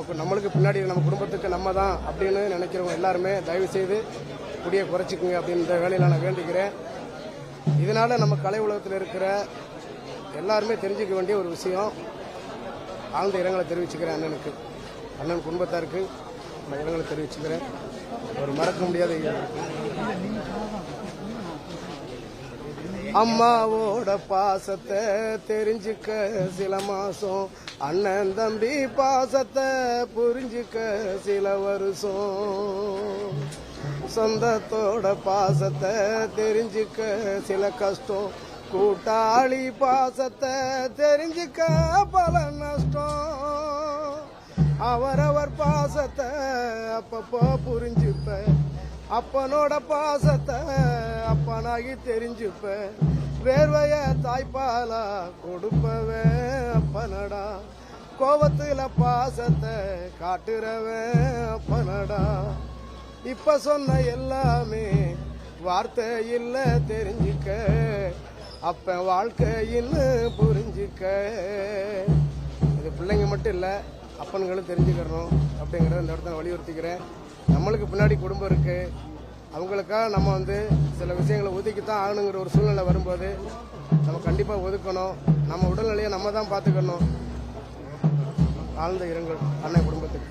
நமக்கு நம்மளுக்கு பின்னாடி நம்ம குடும்பத்துக்கு நம்ம தான் அப்படின்னு நினைக்கிறவங்க எல்லாருமே தயவு செய்து குடியை குறைச்சிக்குங்க அப்படின்ற வேலையில் நான் வேண்டிக்கிறேன். இதனால நம்ம கலை உலகத்தில் இருக்கிற எல்லாருமே தெரிஞ்சுக்க வேண்டிய ஒரு விஷயம். ஆழ்ந்த இரங்கலை தெரிவிச்சுக்கிறேன் அண்ணனுக்கு. அண்ணன் குடும்பத்தாருக்கு நான் இரங்கலை தெரிவிச்சுக்கிறேன். ஒரு மறக்க முடியாத அம்மாவோட பாசத்தை தெரிஞ்சுக்க சில மாசம் அண்ணன் தம்பி பாசத்தை புரிஞ்சுக்க சில வருஷம். சொந்தத்தோட பாசத்தை தெரிஞ்சுக்க சில கஷ்டம் கூட்டாளி பாசத்தை தெரிஞ்சுக்க பல நஷ்டம். அவரவர் பாசத்தை அப்பப்போ புரிஞ்சுப்பேன். அப்பனோட பாசத்தை அப்பனாகி தெரிஞ்சுப்ப. வேர்வைய தாய்ப்பாலா கொடுப்பவே அப்பனடா. கோபத்துல பாசத்தை காட்டுறவன் அப்பனடா. இப்ப சொன்ன எல்லாமே வார்த்தை இல்ல தெரிஞ்சுக்க. அப்ப வாழ்க்கையின்னு புரிஞ்சுக்க. இது பிள்ளைங்க மட்டும் இல்லை அப்பன்களும் தெரிஞ்சுக்கிறணும் அப்படிங்கிறத இந்த இடத்துல வலியுறுத்திக்கிறேன். நம்மளுக்கு பின்னாடி குடும்பம் இருக்கு. அவங்களுக்காக நம்ம வந்து சில விஷயங்களை ஒதுக்கித்தான் ஆகணுங்கிற ஒரு சூழ்நிலை வரும்போது நம்ம கண்டிப்பாக ஒதுக்கணும். நம்ம உடல்நிலையை நம்ம தான் பார்த்துக்கணும். ஆழ்ந்த இரங்கல். அண்ணன் குடும்பத்துக்கு.